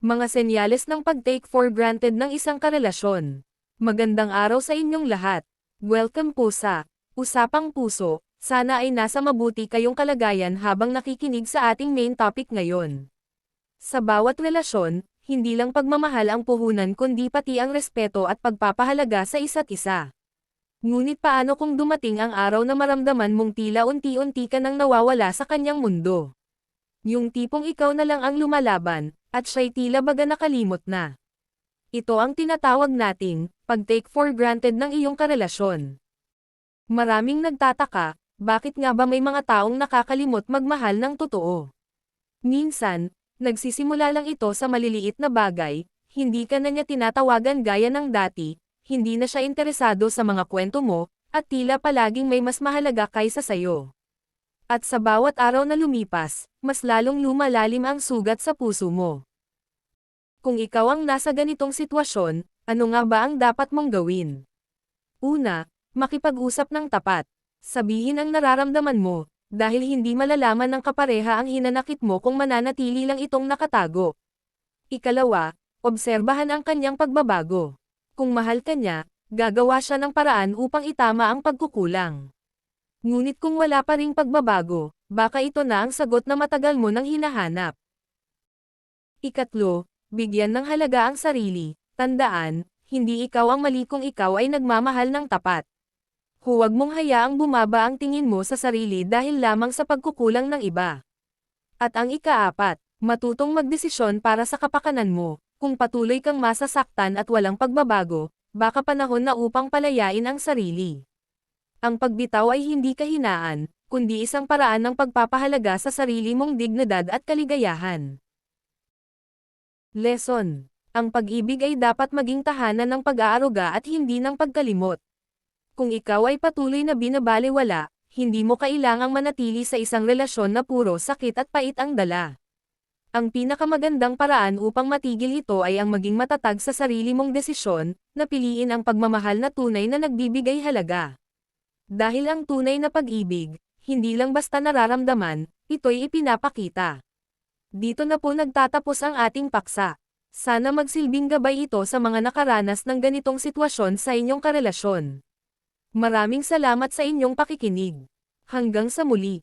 Mga senyales ng pag-take for granted ng isang karelasyon. Magandang araw sa inyong lahat. Welcome po sa Usapang Puso. Sana ay nasa mabuti kayong kalagayan habang nakikinig sa ating main topic ngayon. Sa bawat relasyon, hindi lang pagmamahal ang puhunan kundi pati ang respeto at pagpapahalaga sa isa't isa. Ngunit paano kung dumating ang araw na maramdaman mong tila unti-unti ka nang nawawala sa kanyang mundo? Yung tipong ikaw na lang ang lumalaban, at siya'y tila baga nakalimot na. Ito ang tinatawag nating, pag-take for granted ng iyong karelasyon. Maraming nagtataka, bakit nga ba may mga taong nakakalimot magmahal ng totoo? Minsan, nagsisimula lang ito sa maliliit na bagay, hindi ka na niya tinatawagan gaya ng dati, hindi na siya interesado sa mga kwento mo, at tila palaging may mas mahalaga kaysa sayo. At sa bawat araw na lumipas, mas lalong lumalalim ang sugat sa puso mo. Kung ikaw ang nasa ganitong sitwasyon, ano nga ba ang dapat mong gawin? Una, makipag-usap ng tapat. Sabihin ang nararamdaman mo, dahil hindi malalaman ng kapareha ang hinanakit mo kung mananatili lang itong nakatago. Ikalawa, obserbahan ang kanyang pagbabago. Kung mahal ka niya, gagawa siya ng paraan upang itama ang pagkukulang. Ngunit kung wala pa ring pagbabago, baka ito na ang sagot na matagal mo nang hinahanap. Ikatlo, bigyan ng halaga ang sarili. Tandaan, hindi ikaw ang mali kung ikaw ay nagmamahal ng tapat. Huwag mong hayaang bumaba ang tingin mo sa sarili dahil lamang sa pagkukulang ng iba. At ang ikaapat, matutong magdesisyon para sa kapakanan mo. Kung patuloy kang masasaktan at walang pagbabago, baka panahon na upang palayain ang sarili. Ang pagbitaw ay hindi kahinaan, kundi isang paraan ng pagpapahalaga sa sarili mong dignidad at kaligayahan. Lesson. Ang pag-ibig ay dapat maging tahanan ng pag-aaruga at hindi ng pagkalimot. Kung ikaw ay patuloy na binabaliwala, hindi mo kailangang manatili sa isang relasyon na puro sakit at pait ang dala. Ang pinakamagandang paraan upang matigil ito ay ang maging matatag sa sarili mong desisyon, na piliin ang pagmamahal na tunay na nagbibigay halaga. Dahil ang tunay na pag-ibig, hindi lang basta nararamdaman, ito'y ipinapakita. Dito na po nagtatapos ang ating paksa. Sana magsilbing gabay ito sa mga nakaranas ng ganitong sitwasyon sa inyong karelasyon. Maraming salamat sa inyong pakikinig. Hanggang sa muli.